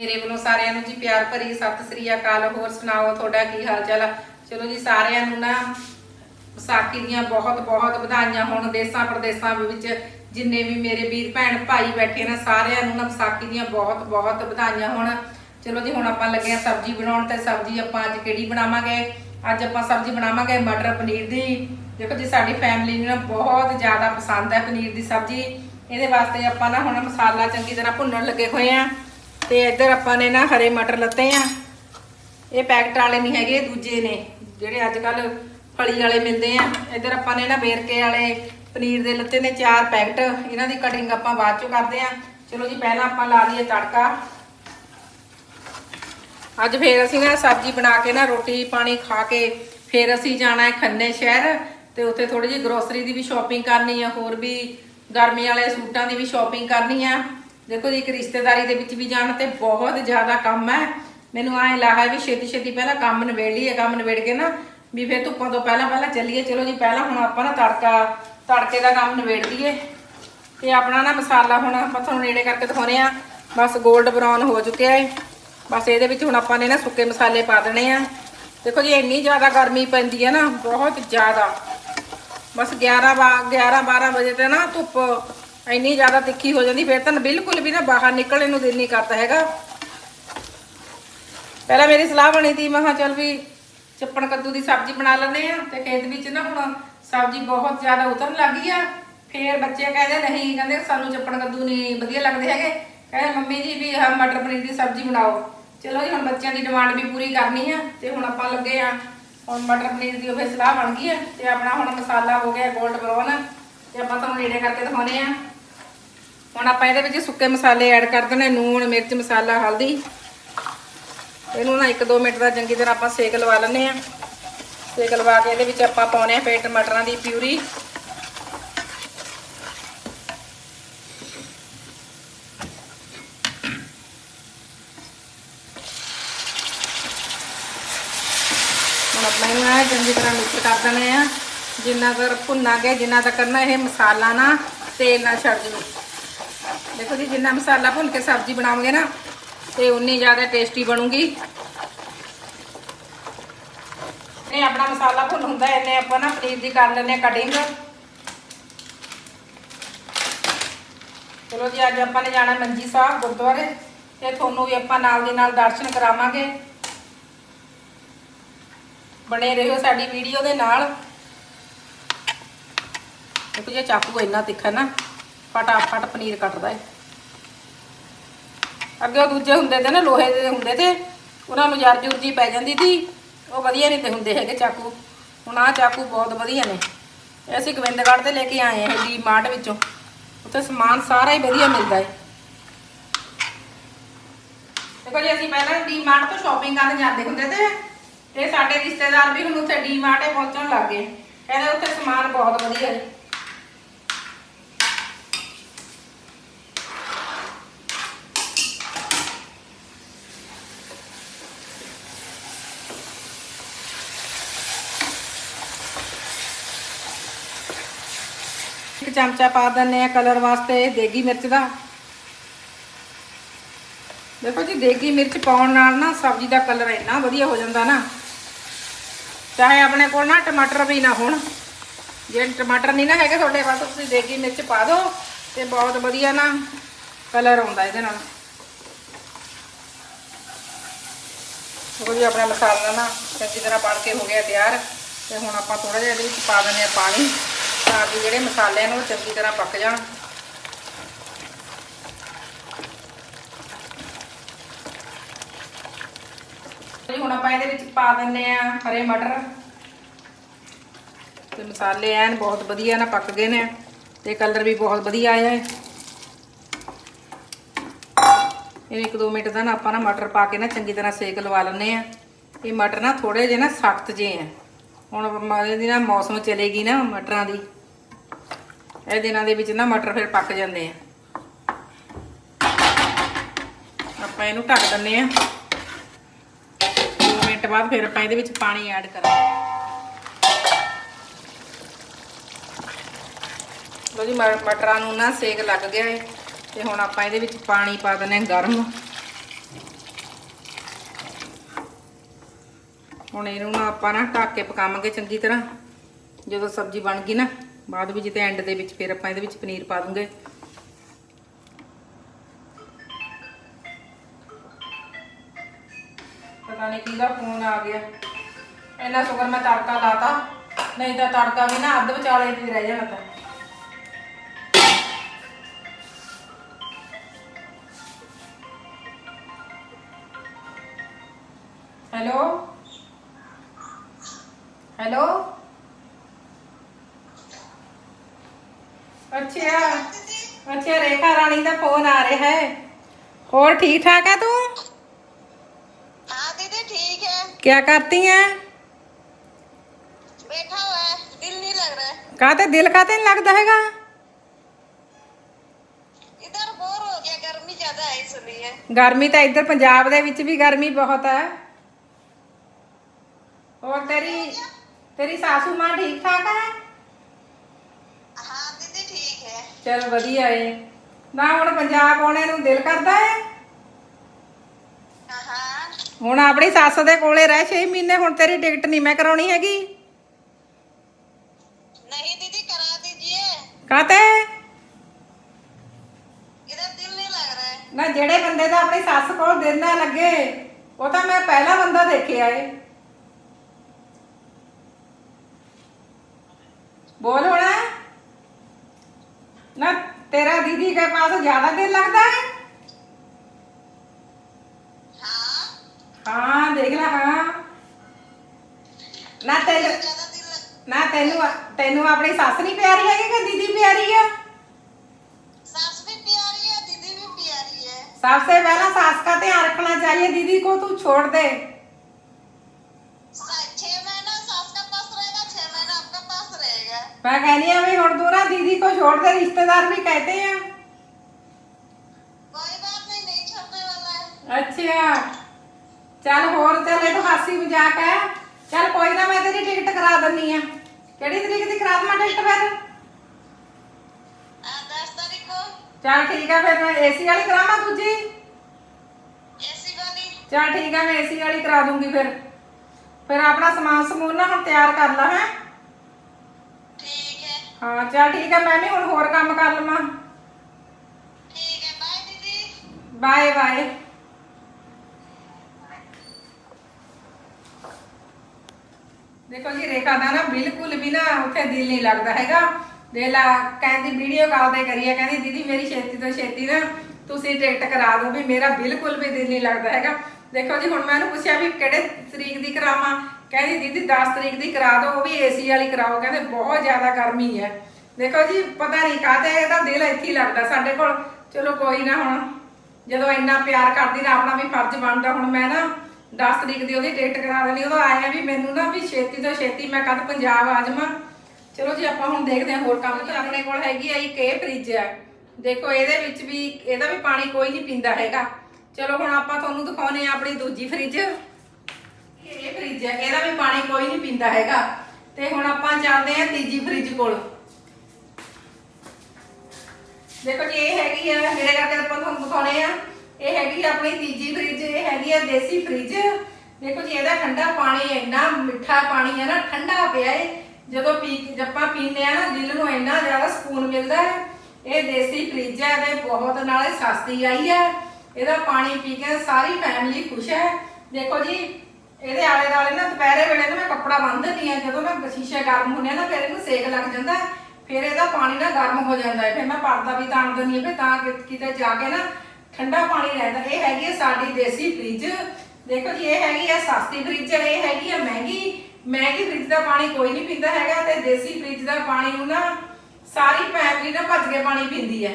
ਮੇਰੇ ਵੱਲੋਂ ਸਾਰਿਆਂ ਨੂੰ ਜੀ ਪਿਆਰ ਭਰੀ ਸਤਿ ਸ੍ਰੀ ਅਕਾਲ। ਹੋਰ ਸੁਣਾਓ, ਤੁਹਾਡਾ ਕੀ ਹਾਲ ਚਾਲ ਆ? ਚਲੋ ਜੀ, ਸਾਰਿਆਂ ਨੂੰ ਨਾ ਵਿਸਾਖੀ ਦੀਆਂ ਬਹੁਤ ਬਹੁਤ ਵਧਾਈਆਂ ਹੋਣ ਦੇਸਾਂ ਪ੍ਰਦੇਸਾਂ ਵਿੱਚ। ਜਿੰਨੇ ਵੀ ਮੇਰੇ ਵੀਰ ਭੈਣ ਭਾਈ ਬੈਠੇ ਨੇ, ਸਾਰਿਆਂ ਨੂੰ ਨਾ ਵਿਸਾਖੀ ਦੀਆਂ ਬਹੁਤ ਬਹੁਤ ਵਧਾਈਆਂ ਹੋਣ। ਚਲੋ ਜੀ, ਹੁਣ ਆਪਾਂ ਲੱਗੇ ਆ ਸਬਜ਼ੀ ਬਣਾਉਣ ਤੇ ਸਬਜ਼ੀ ਆਪਾਂ ਅੱਜ ਕਿਹੜੀ ਬਣਾਵਾਂਗੇ? ਅੱਜ ਆਪਾਂ ਸਬਜ਼ੀ ਬਣਾਵਾਂਗੇ ਮਟਰ ਪਨੀਰ ਦੀ। ਦੇਖੋ ਜੀ, ਸਾਡੀ ਫੈਮਿਲੀ ਨੂੰ ਨਾ ਬਹੁਤ ਜ਼ਿਆਦਾ ਪਸੰਦ ਹੈ ਪਨੀਰ ਦੀ ਸਬਜ਼ੀ। ਇਹਦੇ ਵਾਸਤੇ ਆਪਾਂ ਨਾ ਹੁਣ ਮਸਾਲਾ ਚੰਗੀ ਤਰ੍ਹਾਂ ਭੁੰਨਣ ਲੱਗੇ ਹੋਏ ਆ ਤੇ ਇੱਧਰ ਆਪਾਂ ਨੇ ਨਾ ਹਰੇ ਮਟਰ ਲੱਤੇ ਆ। ਇਹ ਪੈਕਟ ਵਾਲੇ ਨਹੀਂ ਹੈਗੇ, ਦੂਜੇ ਨੇ, ਜਿਹੜੇ ਅੱਜ ਕੱਲ ਫਲੀ ਵਾਲੇ ਮਿਲਦੇ ਆ। ਇੱਧਰ ਆਪਾਂ ਨੇ ਨਾ ਵੇਰਕੇ ਵਾਲੇ ਪਨੀਰ ਦੇ ਲੱਤੇ ਨੇ, ਚਾਰ ਪੈਕਟ। ਇਹਨਾਂ ਦੀ ਕਟਿੰਗ ਆਪਾਂ ਬਾਅਦ ਚੋਂ ਕਰਦੇ ਆ। ਚਲੋ ਜੀ, ਪਹਿਲਾਂ ਆਪਾਂ ਲਾ ਲਈਏ ਤੜਕਾ। ਅੱਜ ਫੇਰ ਅਸੀਂ ਨਾ ਸਬਜ਼ੀ ਬਣਾ ਕੇ ਨਾ ਰੋਟੀ ਪਾਣੀ ਖਾ ਕੇ ਫੇਰ ਅਸੀਂ ਜਾਣਾ ਹੈ ਖੰਨੇ ਸ਼ਹਿਰ। ਤੇ ਉੱਥੇ ਥੋੜੀ ਜਿਹੀ ਗਰੋਸਰੀ ਦੀ ਵੀ ਸ਼ਾਪਿੰਗ ਕਰਨੀ ਆ, ਹੋਰ ਵੀ ਗਰਮੀ ਵਾਲੇ ਸੂਟਾਂ ਦੀ ਵੀ ਸ਼ਾਪਿੰਗ ਕਰਨੀ ਆ। ਦੇਖੋ ਜੀ, ਇੱਕ ਰਿਸ਼ਤੇਦਾਰੀ ਦੇ ਵਿੱਚ ਵੀ ਜਾਣ ਤੇ ਬਹੁਤ ਜ਼ਿਆਦਾ ਕੰਮ ਹੈ। ਮੈਨੂੰ ਐਂ ਲੱਗਾ ਵੀ ਛੇਤੀ ਛੇਤੀ ਪਹਿਲਾਂ ਕੰਮ ਨਿਬੇੜ ਲਈਏ, ਕੰਮ ਨਿਬੇੜ ਕੇ ਨਾ ਵੀ ਫੇਰ ਧੁੱਪਾਂ ਤੋਂ ਪਹਿਲਾਂ ਪਹਿਲਾਂ ਚੱਲੀਏ। ਚਲੋ ਜੀ, ਪਹਿਲਾਂ ਹੁਣ ਆਪਾਂ ਨਾ ਤੜਕਾ, ਤੜਕੇ ਦਾ ਕੰਮ ਨਿਬੇੜ ਲਈਏ। ਤੇ ਆਪਣਾ ਨਾ ਮਸਾਲਾ ਹੁਣ ਆਪਾਂ ਤੁਹਾਨੂੰ ਨੇੜੇ ਕਰਕੇ ਦਿਖਾਉਨੇ ਆ। ਬਸ 골ਡ ਬਰਾਊਨ ਹੋ ਚੁੱਕਿਆ ਹੈ ਬਸ ਇਹਦੇ ਵਿੱਚ ਹੁਣ ਆਪਾਂ ਨੇ ਨਾ ਸੁੱਕੇ ਮਸਾਲੇ ਪਾ ਦੇਣੇ ਆ। ਦੇਖੋ ਜੀ, ਇੰਨੀ ਜ਼ਿਆਦਾ ਗਰਮੀ ਪੈਂਦੀ ਹੈ ਨਾ, ਬਹੁਤ ਜ਼ਿਆਦਾ। ਬਸ 11 11 12 ਵਜੇ ਤੇ ਨਾ ਧੁੱਪ ਇੰਨੀ ਜ਼ਿਆਦਾ ਤਿੱਖੀ ਹੋ ਜਾਂਦੀ, ਫਿਰ ਤਾਂ ਬਿਲਕੁਲ ਵੀ ਨਾ ਬਾਹਰ ਨਿਕਲਣ ਨੂੰ ਦਿਲ ਨਹੀਂ ਕਰਦਾ ਹੈਗਾ। ਪਹਿਲਾਂ ਮੇਰੀ ਸਲਾਹ ਬਣੀ ਸੀ, ਮੈਂ ਕਿਹਾ ਚੱਲ ਵੀ ਚੱਪਣ ਕੱਦੂ ਦੀ ਸਬਜ਼ੀ ਬਣਾ ਲੈਂਦੇ ਆ ਤੇ ਖੇਤ ਵਿੱਚ ਨਾ ਹੁਣ ਸਬਜ਼ੀ ਬਹੁਤ ਜ਼ਿਆਦਾ ਉਤਰਨ ਲੱਗੀ ਆ। ਫੇਰ ਬੱਚੇ ਕਹਿੰਦੇ ਨਹੀਂ, ਕਹਿੰਦੇ ਸਾਨੂੰ ਚੱਪਣ ਕੱਦੂ ਨਹੀਂ ਵਧੀਆ ਲੱਗਦੇ ਹੈਗੇ। ਕਹਿੰਦੇ ਮੰਮੀ ਜੀ ਵੀ ਆਹ ਮਟਰ ਪਨੀਰ ਦੀ ਸਬਜ਼ੀ ਬਣਾਓ। ਚਲੋ ਜੀ, ਹੁਣ ਬੱਚਿਆਂ ਦੀ ਡਿਮਾਂਡ ਵੀ ਪੂਰੀ ਕਰਨੀ ਆ ਤੇ ਹੁਣ ਆਪਾਂ ਲੱਗੇ ਆ ਹੁਣ ਮਟਰ ਪਨੀਰ ਦੀ ਉਹ ਫਿਰ ਸਲਾਹ ਬਣ ਗਈ ਆ ਤੇ ਆਪਣਾ ਹੁਣ ਮਸਾਲਾ ਹੋ ਗਿਆ 골ਡ ਬਰਾਊਨ ਤੇ ਆਪਾਂ ਤੁਹਾਨੂੰ ਨੇੜੇ ਕਰਕੇ ਦਿਖਾਉਨੇ ਆ ਹੁਣ ਆਪਾਂ ਇਹਦੇ ਵਿੱਚ ਸੁੱਕੇ ਮਸਾਲੇ ਐਡ ਕਰ ਦੇਣੇ, ਨੂਣ, ਮਿਰਚ, ਮਸਾਲਾ, ਹਲਦੀ। ਇਹਨੂੰ ਨਾ 1-2 ਮਿੰਟ ਦਾ ਚੰਗੀ ਤਰ੍ਹਾਂ ਆਪਾਂ ਸੇਕ ਲਵਾ ਲੈਂਦੇ ਆ ਸੇਕ ਲਵਾ ਕੇ ਇਹਦੇ ਵਿੱਚ ਆਪਾਂ ਪਾਉਣੇ ਆ ਫਿਰ ਟਮਾਟਰਾਂ ਦੀ ਪਿਊਰੀ। ਹੁਣ ਆਪਾਂ ਇਹਨੂੰ ਚੰਗੀ ਤਰ੍ਹਾਂ ਮਿਕਸ ਕਰ ਦੇਣੇ ਆ ਜਿੰਨਾ ਤੱਕ ਭੁੰਨਾਂਗੇ, ਜਿੰਨਾ ਤੱਕ ਨਾ ਇਹ ਮਸਾਲਾ ਨਾ ਤੇਲ ਨਾ ਛੱਡ ਜਵੇ। ਦੇਖੋ ਜੀ ਜਿੰਨਾ ਮਸਾਲਾ ਭੁੰਨ ਕੇ ਸਬਜ਼ੀ ਬਣਾਵਾਂਗੇ ਨਾ ਤੇ ਉਨੀ ਜ਼ਿਆਦਾ ਟੇਸਟੀ ਬਣੂਗੀ। ਇਹ ਆਪਣਾ ਮਸਾਲਾ ਭੁੰਨ ਹੁੰਦਾ ਹੈ, ਇਹਨੇ ਆਪਾਂ ਨਾ ਪਨੀਰ ਦੀ ਕਰ ਲੈਣੇ ਕਟਿੰਗ ਚਲੋ ਜੀ ਅੱਜ ਆਪਾਂ ਨੇ ਜਾਣਾ ਮੰਜੀ ਸਾਹਿਬ ਗੁਰਦੁਆਰੇ ਤੇ ਤੁਹਾਨੂੰ ਵੀ ਆਪਾਂ ਨਾਲ ਦੀ ਨਾਲ ਦਰਸ਼ਨ ਕਰਾਵਾਂਗੇ। ਬਣੇ ਰਹੋ ਸਾਡੀ ਵੀਡੀਓ ਦੇ ਨਾਲ। ਦੇਖੋ ਜੇ ਚਾਕੂ ਇੰਨਾ ਤਿੱਖਾ ਨਾ। ਫਟਾਫਟ ਪਨੀਰ ਕੱਟਦਾ ਏ। ਅੱਗੇ ਦੂਜੇ ਹੁੰਦੇ ਤੇ ਨਾ, ਲੋਹੇ ਦੇ ਹੁੰਦੇ ਤੇ, ਉਹਨਾਂ ਨੂੰ ਜਰ ਜੁਰ ਜੀ ਪੈ ਜਾਂਦੀ ਸੀ ਉਹ ਵਧੀਆ ਨਹੀਂ ਤੇ ਹੁੰਦੇ ਹੈਗੇ ਚਾਕੂ। ਹੁਣ ਆਹ ਚਾਕੂ ਬਹੁਤ ਵਧੀਆ ਨੇ। ਇਹ ਅਸੀਂ ਗੋਬਿੰਦਗੜ੍ਹ ਤੇ ਲੈ ਕੇ ਆਏ ਹਾਂ ਡੀ ਮਾਰਟ ਵਿੱਚੋਂ। ਉੱਥੇ ਸਮਾਨ ਸਾਰਾ ਹੀ ਵਧੀਆ ਮਿਲਦਾ ਹੈ ਦੇਖੋ ਜੀ, ਅਸੀਂ ਪਹਿਲਾਂ ਡੀ ਮਾਰਟ ਤੋਂ ਸ਼ਾਪਿੰਗ ਕਰਨ ਜਾਂਦੇ ਹੁੰਦੇ ਤੇ ਤੇ ਸਾਡੇ ਰਿਸ਼ਤੇਦਾਰ ਵੀ ਹੁਣ ਉੱਥੇ ਡੀ ਮਾਰਟ ਪਹੁੰਚਣ ਲੱਗ ਗਏ। ਕਹਿੰਦੇ ਉੱਥੇ ਸਮਾਨ ਬਹੁਤ ਵਧੀਆ ਹੈ ਇੱਕ ਚਮਚਾ ਪਾ ਦਿੰਨੇ ਆ ਕਲਰ ਵਾਸਤੇ ਦੇਗੀ ਮਿਰਚ ਦਾ। ਦੇਖੋ ਜੀ, ਦੇਗੀ ਮਿਰਚ ਪਾਉਣ ਨਾਲ ਨਾ ਸਬਜ਼ੀ ਦਾ ਕਲਰ ਇੰਨਾ ਵਧੀਆ ਹੋ ਜਾਂਦਾ ਨਾ। ਚਾਹੇ ਆਪਣੇ ਕੋਲ ਨਾ ਟਮਾਟਰ ਵੀ ਨਾ ਹੋਣ। ਜੇ ਟਮਾਟਰ ਨਹੀਂ ਨਾ ਹੈਗੇ ਤੁਹਾਡੇ ਕੋਲ, ਤੁਸੀਂ ਦੇਗੀ ਮਿਰਚ ਪਾ ਦਿਓ ਤੇ ਬਹੁਤ ਵਧੀਆ ਨਾ ਕਲਰ ਆਉਂਦਾ ਇਹਦੇ ਨਾਲ। ਦੇਖੋ ਜੀ, ਆਪਣਾ ਮਸਾਲਾ ਨਾ ਚੰਗੀ ਤਰ੍ਹਾਂ ਬਣ ਕੇ ਹੋ ਗਿਆ ਤਿਆਰ। ਤੇ ਹੁਣ ਆਪਾਂ ਥੋੜਾ ਜਿਹਾ ਇਹਦੇ ਵਿੱਚ ਪਾ ਦਿੰਦੇ ਆ ਪਾਣੀ। ਤਾਂ ਜਿਹੜੇ ਮਸਾਲੇ ਨੇ ਉਹ ਚੰਗੀ ਤਰ੍ਹਾਂ ਪੱਕ ਜਾਣ। ਤੇ ਹੁਣ ਆਪਾਂ ਇਹਦੇ ਵਿੱਚ ਪਾ ਦਿੰਨੇ ਆ ਹਰੇ ਮਟਰ। ਤੇ ਮਸਾਲੇ ਐਨ ਬਹੁਤ ਵਧੀਆ ਨਾ ਪੱਕ ਗਏ ਨੇ ਤੇ ਕਲਰ ਵੀ ਬਹੁਤ ਵਧੀਆ ਆਇਆ ਹੈ। ਇਹ ਇੱਕ ਦੋ ਮਿੰਟ ਦਾ ਨਾ ਆਪਾਂ ਨਾ ਮਟਰ ਪਾ ਕੇ ਨਾ ਚੰਗੀ ਤਰ੍ਹਾਂ ਸੇਕ ਲਵਾ ਲੈਣੇ ਆ ਇਹ ਮਟਰ ਨਾ ਥੋੜੇ ਜਿਹੇ ਨਾ ਸਖਤ ਜੇ ਆ ਹੁਣ ਮਾਰੇ ਦੀ ਨਾ ਮੌਸਮ ਚਲੇਗੀ ਨਾ ਮਟਰਾਂ ਦੀ। ਇਹ ਦਿਨਾਂ ਦੇ ਵਿੱਚ ਨਾ ਮਟਰ ਫਿਰ ਪੱਕ ਜਾਂਦੇ ਆ। ਆਪਾਂ ਇਹਨੂੰ ਢੱਕ ਦਿੰਨੇ ਆ। 2 ਮਿੰਟ ਬਾਅਦ ਫਿਰ ਆਪਾਂ ਇਹਦੇ ਵਿੱਚ ਪਾਣੀ ਐਡ ਕਰਾਂਗੇ। ਲੋ ਜੀ ਮਟਰਾਂ ਨੂੰ ਨਾ ਸੇਕ ਲੱਗ ਗਿਆ ਏ, ਤੇ ਹੁਣ ਆਪਾਂ ਇਹਦੇ ਵਿੱਚ ਪਾਣੀ ਪਾ ਦਿੰਨੇ ਗਰਮ। ਹੁਣ ਇਹਨੂੰ ਨਾ ਆਪਾਂ ਨਾ ਢੱਕ ਕੇ ਪਕਾਵਾਂਗੇ ਚੰਗੀ ਤਰ੍ਹਾਂ। ਜਦੋਂ ਸਬਜ਼ੀ ਬਣ ਗਈ ਨਾ ਬਾਅਦ ਵਿੱਚ ਤੇ ਐਂਡ ਦੇ ਵਿੱਚ ਫਿਰ ਆਪਾਂ ਇਹਦੇ ਵਿੱਚ ਪਨੀਰ ਪਾ ਦੂੰਗੇ। ਪਤਾ ਨਹੀਂ ਕਿਹਦਾ ਫੋਨ ਆ ਗਿਆ। ਇੰਨਾ ਸ਼ੁਕਰ ਮੈਂ ਤੜਕਾ ਲਾਤਾ, ਨਹੀਂ ਤਾਂ ਤੜਕਾ ਵੀ ਨਾ ਅੱਧ ਵਿਚਾਲੇ ਵੀ ਰਹਿ ਜਾਣਾ ਤਾਂ। ਹੈਲੋ? ਹੈਲੋ? ਅੱਛਾ ਅੱਛਾ ਰੇਖਾ ਰਾਣੀ ਦਾ ਫੋਨ ਆ ਰਿਹਾ ਹੈ ਹੋਰ ਠੀਕ ਠਾਕ ਹੈ ਤੂੰ हाँ दीदी ठीक है क्या करती हैं बैठा हुआ है दिल नहीं लग रहा है काते दिल काते नहीं लगता हैगा इधर बोर हो गया गर्मी ज्यादा है इसलिए ਗਰਮੀ ਤਾਂ ਇੱਧਰ ਪੰਜਾਬ ਦੇ ਵਿੱਚ ਵੀ ਗਰਮੀ ਬਹੁਤ ਹੈ ਹੋਰ ਤੇਰੀ ਤੇਰੀ ਸਾਸੂ ਮਾਂ ਠੀਕ ਠਾਕ ਹੈ हाँ दीदी ठीक है ਚਲ ਵਧੀਆ ਏ। ਨਾ ਹੁਣ ਪੰਜਾਬ ਆਉਣੇ ਨੂੰ ਦਿਲ ਕਰਦਾ ਏ? ਹਾਂ। ਹੁਣ ਆਪਣੀ ਸੱਸ ਦੇ ਕੋਲੇ ਰਹਿ 6 ਮਹੀਨੇ ਹੁਣ ਤੇਰੀ ਟਿਕਟ ਨਹੀਂ ਮੈਂ ਕਰਾਉਣੀ ਹੈਗੀ। ਨਹੀਂ ਦੀਦੀ ਕਰਾ ਦਿਜੀਏ। ਕਾਤੇ ਇਹਦਾ ਦਿਲ ਨਹੀਂ ਲੱਗ ਰਿਹਾ ਨਾ ਜਿਹੜੇ ਬੰਦੇ ਦਾ ਆਪਣੀ ਸੱਸ ਕੋਲ ਦਿਲ ਨਾ ਲੱਗੇ ਉਹ ਤਾਂ ਮੈਂ ਪਹਿਲਾ ਬੰਦਾ ਦੇਖਿਆ ਏ। ਬੋਲ ਹੋਣਾ। तेरा दीदी के पास ज्यादा दिल लगता है हाँ हाँ देख ला हाँ ना तेन ज्यादा दिल लग ना तेनू तेनू अपनी सस नहीं प्यारी है कि दीदी प्यारी है सास भी प्यारी है दीदी भी प्यारी है सबसे पहला सास का ध्यान रखना चाहिए दीदी को तू छोड़ दे रहेगा मैं कहनी है भी हुन तू ना दीदी को छोड़ दे रिश्तेदार भी कहते हैं कोई बात नहीं नहीं छोड़ने वाला है अच्छा ਚੱਲ ਹੋਰ ਚੱਲ ਇਹ ਤਾਂ ਹਾਸੀ ਮਜ਼ਾਕ ਹੈ ਚੱਲ ਕੋਈ ਨਾ ਮੈਂ ਤੇਰੀ ਟਿਕਟ ਕਰਾ ਦਿੰਨੀ ਆ ਕਿਹੜੀ ਤਰੀਕ ਦੀ ਕਰਾ ਦਵਾਂ ਟਿਕਟ ਫਿਰ हाँ, दस तारीख को ਚੱਲ ਠੀਕ ਆ ਫਿਰ ਮੈਂ ਏਸੀ ਵਾਲੀ ਕਰਾਵਾਂ ਦੂਜੀ एसी वाली ਚੱਲ ਠੀਕ ਆ ਮੈਂ ਏਸੀ ਵਾਲੀ ਕਰਾ ਦੂੰਗੀ ਫਿਰ ਫਿਰ ਆਪਣਾ ਸਮਾਨ ਸਮੂਨ ਨਾ ਹੁਣ ਤਿਆਰ ਕਰ ਲਾ ਹੈ ठीक है ਹਾਂ ਚਲ ਠੀਕ ਹੈ ਮੈਂ ਵੀ ਹੁਣ ਹੋਰ ਕੰਮ ਕਰ ਲਵਾਂ। ਠੀਕ ਹੈ ਬਾਏ ਦੀਦੀ। ਬਾਏ ਬਾਏ ਦੇਖੋ ਜੀ ਰੇਖਾ ਦਾ ਨਾ ਬਿਲਕੁਲ ਵੀ ਨਾ ਉੱਥੇ ਦਿਲ ਨਹੀਂ ਲੱਗਦਾ ਹੈਗਾ। ਦੇ ਲਾ ਕਹਿੰਦੀ ਵੀਡੀਓ ਕਾਲ ਤੇ ਕਰੀਏ ਕਹਿੰਦੀ ਦੀਦੀ ਮੇਰੀ ਛੇਤੀ ਤੋਂ ਛੇਤੀ ਨਾ ਤੁਸੀਂ ਟਿਕਟ ਕਰਾ ਦਿਓ ਵੀ ਮੇਰਾ ਬਿਲਕੁਲ ਵੀ ਦਿਲ ਨਹੀਂ ਲੱਗਦਾ ਹੈਗਾ। ਦੇਖੋ ਜੀ ਹੁਣ ਮੈਂ ਇਹਨੂੰ ਪੁੱਛਿਆ ਵੀ ਕਿਹੜੇ ਤਰੀਕ ਦੀ ਕਰਾਵਾਂ? ਕਹਿੰਦੀ, ਦੀਦੀ 10 ਤਰੀਕ ਦੀ ਕਰਾ ਦਿਓ, ਉਹ ਵੀ ਏਸੀ ਵਾਲੀ ਕਰਾਓ। ਕਹਿੰਦੇ, ਬਹੁਤ ਜ਼ਿਆਦਾ ਗਰਮੀ ਹੈ। ਦੇਖੋ ਜੀ, ਪਤਾ ਨਹੀਂ ਕਾਹਤੇ ਇਹਦਾ ਦਿਲ ਇੱਥੇ ਹੀ ਲੱਗਦਾ ਸਾਡੇ ਕੋਲ। ਚਲੋ ਕੋਈ ਨਾ ਹੁਣ, ਜਦੋਂ ਇੰਨਾ ਪਿਆਰ ਕਰਦੀ ਨਾ ਆਪਣਾ ਵੀ ਫਰਜ਼ ਬਣਦਾ। ਹੁਣ ਮੈਂ ਨਾ 10 ਤਰੀਕ ਦੀ ਉਹਦੀ ਟਿਕਟ ਕਰਾ ਦੇਣੀ ਉਹਦਾ ਆਇਆ ਵੀ ਮੈਨੂੰ ਨਾ ਵੀ ਛੇਤੀ ਤੋਂ ਛੇਤੀ ਮੈਂ ਕਦ ਪੰਜਾਬ ਆ ਜਾਵਾਂ। ਚਲੋ ਜੀ, ਆਪਾਂ ਹੁਣ ਦੇਖਦੇ ਹਾਂ ਹੋਰ ਕੰਮ ਤੇ ਆਪਣੇ ਕੋਲ ਹੈਗੀ ਆ, ਇੱਕ ਇਹ ਫ੍ਰਿਜ ਹੈ ਦੇਖੋ, ਇਹਦੇ ਵਿੱਚ ਵੀ, ਇਹਦਾ ਵੀ ਪਾਣੀ ਕੋਈ ਨਹੀਂ ਪੀਂਦਾ ਹੈਗਾ। ਚਲੋ ਹੁਣ ਆਪਾਂ ਤੁਹਾਨੂੰ ਦਿਖਾਉਨੇ ਆ ਆਪਣੀ ਦੂਜੀ ਫ੍ਰਿਜ ਫ੍ਰਿਜ ਹੈ ਇਹਦਾ ਵੀ ਪਾਣੀ ਕੋਈ ਨਹੀਂ ਪੀਂਦਾ ਹੈਗਾ। ਤੇ ਹੁਣ ਆਪਾਂ ਚੱਲਦੇ ਆ ਤੀਜੀ ਫ੍ਰਿਜ ਕੋਲ। ਦੇਖੋ ਜੀ, ਇਹ ਹੈਗੀ ਆ, ਜਿਹੜੇ ਕਰਕੇ ਆਪਾਂ ਤੁਹਾਨੂੰ ਦਿਖਾਉਣੇ ਆ, ਇਹ ਹੈਗੀ ਆਪਣੀ ਤੀਜੀ ਫ੍ਰਿਜ, ਇਹ ਹੈਗੀ ਆ ਦੇਸੀ ਫ੍ਰਿਜ। ਦੇਖੋ ਜੀ, ਇਹਦਾ ਠੰਡਾ ਪਾਣੀ ਇੰਨਾ ਮਿੱਠਾ ਪਾਣੀ ਹੈ ਨਾ, ਠੰਡਾ ਪਿਆ ਏ। ਜਦੋਂ ਪੀ, ਜਦ ਆਪਾਂ ਪੀਂਦੇ ਆ ਨਾ, ਦਿਲ ਨੂੰ ਇੰਨਾ ਜ਼ਿਆਦਾ ਸਕੂਨ ਮਿਲਦਾ ਹੈ। ਇਹ ਦੇਸੀ ਫ੍ਰਿਜ ਹੈ ਤੇ ਬਹੁਤ ਨਾਲੇ ਸਸਤੀ ਆਈ ਹੈ ਇਹਦਾ ਪਾਣੀ ਪੀ ਕੇ ਸਾਰੀ ਫੈਮਿਲੀ ਖੁਸ਼ ਹੈ। ਦੇਖੋ ਜੀ ਇਹਦੇ ਆਲੇ ਦੁਆਲੇ ਨਾ ਦੁਪਹਿਰੇ ਵੇਲੇ ਨਾ ਮੈਂ ਕੱਪੜਾ ਬੰਨ੍ਹ ਦਿੰਦੀ ਆ ਜਦੋਂ ਨਾ ਸ਼ੀਸ਼ੇ ਗਰਮ ਹੁੰਦੇ ਆ ਨਾ, ਫਿਰ ਇਹਨੂੰ ਸੇਕ ਲੱਗ ਜਾਂਦਾ ਹੈ। ਫਿਰ ਇਹਦਾ ਪਾਣੀ ਨਾ ਗਰਮ ਹੋ ਜਾਂਦਾ ਹੈ। ਫਿਰ ਮੈਂ ਪਰਦਾ ਵੀ ਤਾਣ ਦਿੰਦੀ ਆ ਵੀ ਤਾਂ ਕਿ ਕਿਤੇ ਜਾ ਕੇ ਨਾ ਠੰਡਾ ਪਾਣੀ ਰਹਿੰਦਾ। ਇਹ ਹੈਗੀ ਹੈ ਸਾਡੀ ਦੇਸੀ ਫ੍ਰਿਜ। ਦੇਖੋ ਜੀ, ਇਹ ਹੈਗੀ ਹੈ ਸਸਤੀ ਫ੍ਰਿਜ, ਇਹ ਹੈਗੀ ਹੈ ਮਹਿੰਗੀ। ਮਹਿੰਗੀ ਫ੍ਰਿਜ ਦਾ ਪਾਣੀ ਕੋਈ ਨਹੀਂ ਪੀਂਦਾ ਹੈਗਾ ਤੇ ਦੇਸੀ ਫ੍ਰਿਜ ਦਾ ਪਾਣੀ ਨੂੰ ਨਾ ਸਾਰੀ ਫੈਮਿਲੀ ਨਾ ਭੱਜ ਕੇ ਪਾਣੀ ਪੀਂਦੀ ਹੈ।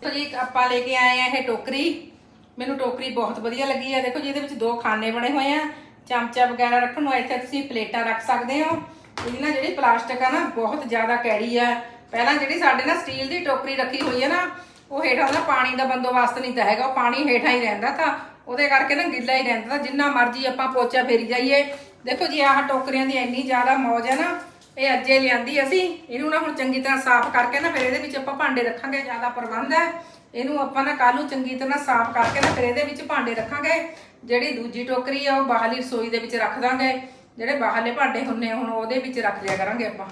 ਦੇਖੋ ਜੀ, ਆਪਾਂ ਲੈ ਕੇ ਆਏ ਆ ਇਹ ਟੋਕਰੀ। ਮੈਨੂੰ ਟੋਕਰੀ ਬਹੁਤ ਵਧੀਆ ਲੱਗੀ ਆ। ਦੇਖੋ ਜੀ, ਇਹਦੇ ਵਿੱਚ ਦੋ ਖਾਨੇ ਬਣੇ ਹੋਏ ਆ। ਚਮਚਾ ਵਗੈਰਾ ਰੱਖਣ ਨੂੰ ਇੱਥੇ ਤੁਸੀਂ ਪਲੇਟਾਂ ਰੱਖ ਸਕਦੇ ਹੋ। ਇਹ ਨਾ ਜਿਹੜੀ ਪਲਾਸਟਿਕ ਆ ਨਾ, ਬਹੁਤ ਜ਼ਿਆਦਾ ਕੈੜੀ ਆ। ਪਹਿਲਾਂ ਜਿਹੜੀ ਸਾਡੇ ਨਾ ਸਟੀਲ ਦੀ ਟੋਕਰੀ ਰੱਖੀ ਹੋਈ ਹੈ ਨਾ, ਉਹ ਹੇਠਾਂ ਨਾ ਪਾਣੀ ਦਾ ਬੰਦੋਬਸਤ ਨਹੀਂ ਤਾਂ ਹੈਗਾ। ਉਹ ਪਾਣੀ ਹੇਠਾਂ ਹੀ ਰਹਿੰਦਾ ਤਾਂ, ਉਹਦੇ ਕਰਕੇ ਨਾ ਗਿੱਲਾ ਹੀ ਰਹਿੰਦਾ ਤਾਂ, ਜਿੰਨਾ ਮਰਜ਼ੀ ਆਪਾਂ ਪੋਚਾ ਫੇਰੀ ਜਾਈਏ। ਦੇਖੋ ਜੀ, ਆਹ ਟੋਕਰੀਆਂ ਦੀ ਇੰਨੀ ਜ਼ਿਆਦਾ ਮੌਜ ਹੈ ਨਾ, ਇਹ ਅੱਜੇ ਲਿਆਂਦੀ ਅਸੀਂ। ਇਹਨੂੰ ਨਾ ਹੁਣ ਚੰਗੀ ਤਰ੍ਹਾਂ ਸਾਫ਼ ਕਰਕੇ ਨਾ ਫਿਰ ਇਹਦੇ ਵਿੱਚ ਆਪਾਂ ਭਾਂਡੇ ਰੱਖਾਂਗੇ, ਜ਼ਿਆਦਾ ਪ੍ਰਬੰਧ ਹੈ ਇਹਨੂੰ ਆਪਾਂ ਨਾ ਕੱਲ ਨੂੰ ਚੰਗੀ ਤਰ੍ਹਾਂ ਸਾਫ਼ ਕਰਕੇ ਨਾ ਫਿਰ ਇਹਦੇ ਵਿੱਚ ਭਾਂਡੇ ਰੱਖਾਂਗੇ। ਜਿਹੜੀ ਦੂਜੀ ਟੋਕਰੀ ਆ, ਉਹ ਬਾਹਰਲੀ ਰਸੋਈ ਦੇ ਵਿੱਚ ਰੱਖ ਦਾਂਗੇ। ਜਿਹੜੇ ਬਾਹਰਲੇ ਭਾਂਡੇ ਹੁੰਨੇ ਹੁਣ ਉਹਦੇ ਵਿੱਚ ਰੱਖ ਲਿਆ ਕਰਾਂਗੇ ਆਪਾਂ।